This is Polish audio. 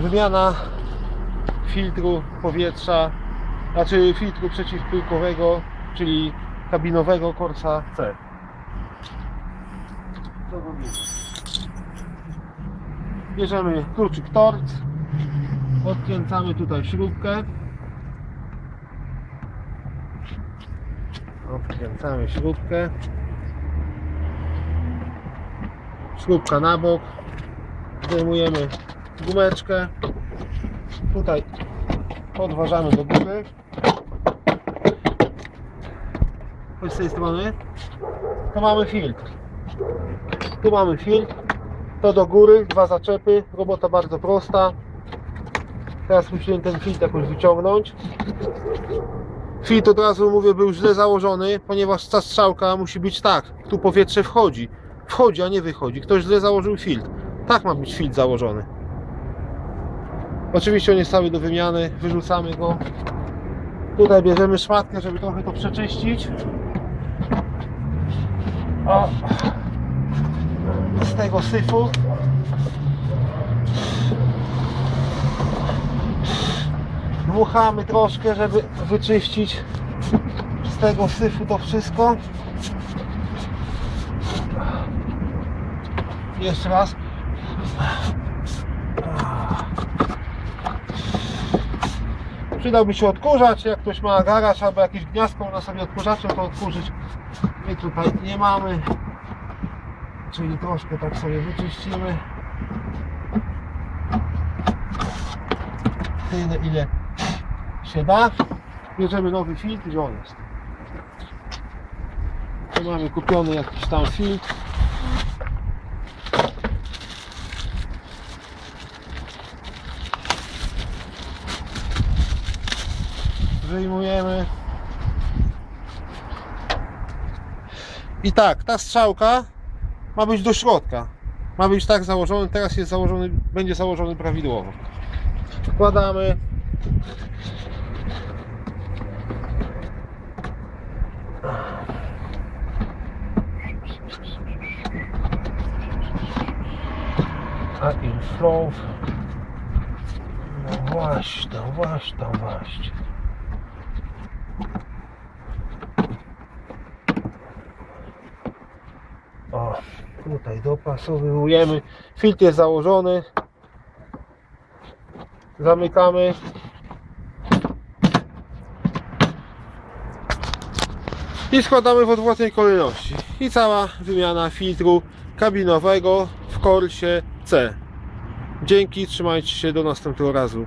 Wymiana filtru powietrza, znaczy filtru przeciwpyłkowego, czyli kabinowego Corsa C. Co robimy? Bierzemy kluczyk tort, odkręcamy tutaj śrubkę. Odkręcamy śrubkę. Śrubka na bok. Zdejmujemy gumeczkę. Tutaj podważamy do góry. Chodź z tej strony. Tu mamy filtr. Tu mamy filtr. To do góry, dwa zaczepy. Robota bardzo prosta. Teraz musimy ten filtr jakoś wyciągnąć. Filtr od razu mówię był źle założony, ponieważ ta strzałka musi być tak. Tu powietrze wchodzi. Wchodzi, a nie wychodzi. Ktoś źle założył filtr. Tak ma być filtr założony. Oczywiście on jest cały do wymiany. Wyrzucamy go. Tutaj bierzemy szmatkę, żeby trochę to przeczyścić. O. Z tego syfu. Dmuchamy troszkę, żeby wyczyścić z tego syfu to wszystko. Jeszcze raz. Przydałby się odkurzacz, jak ktoś ma garaż albo jakieś gniazdko, można sobie odkurzaczem to odkurzyć. My tutaj nie mamy. Czyli troszkę tak sobie wyczyścimy. Tyle ile się da. Bierzemy nowy filtr, gdzie on jest. Tu mamy kupiony jakiś tam filtr. Wyjmujemy. I tak, ta strzałka ma być do środka. Ma być tak założony, teraz jest założony, będzie założony prawidłowo. Wkładamy. A in flow. No właśnie, właśnie, właśnie. O, tutaj dopasowujemy. Filtr jest założony. Zamykamy. I składamy w odwrotnej kolejności. I cała wymiana filtru kabinowego w Corsie C. Dzięki, trzymajcie się do następnego razu.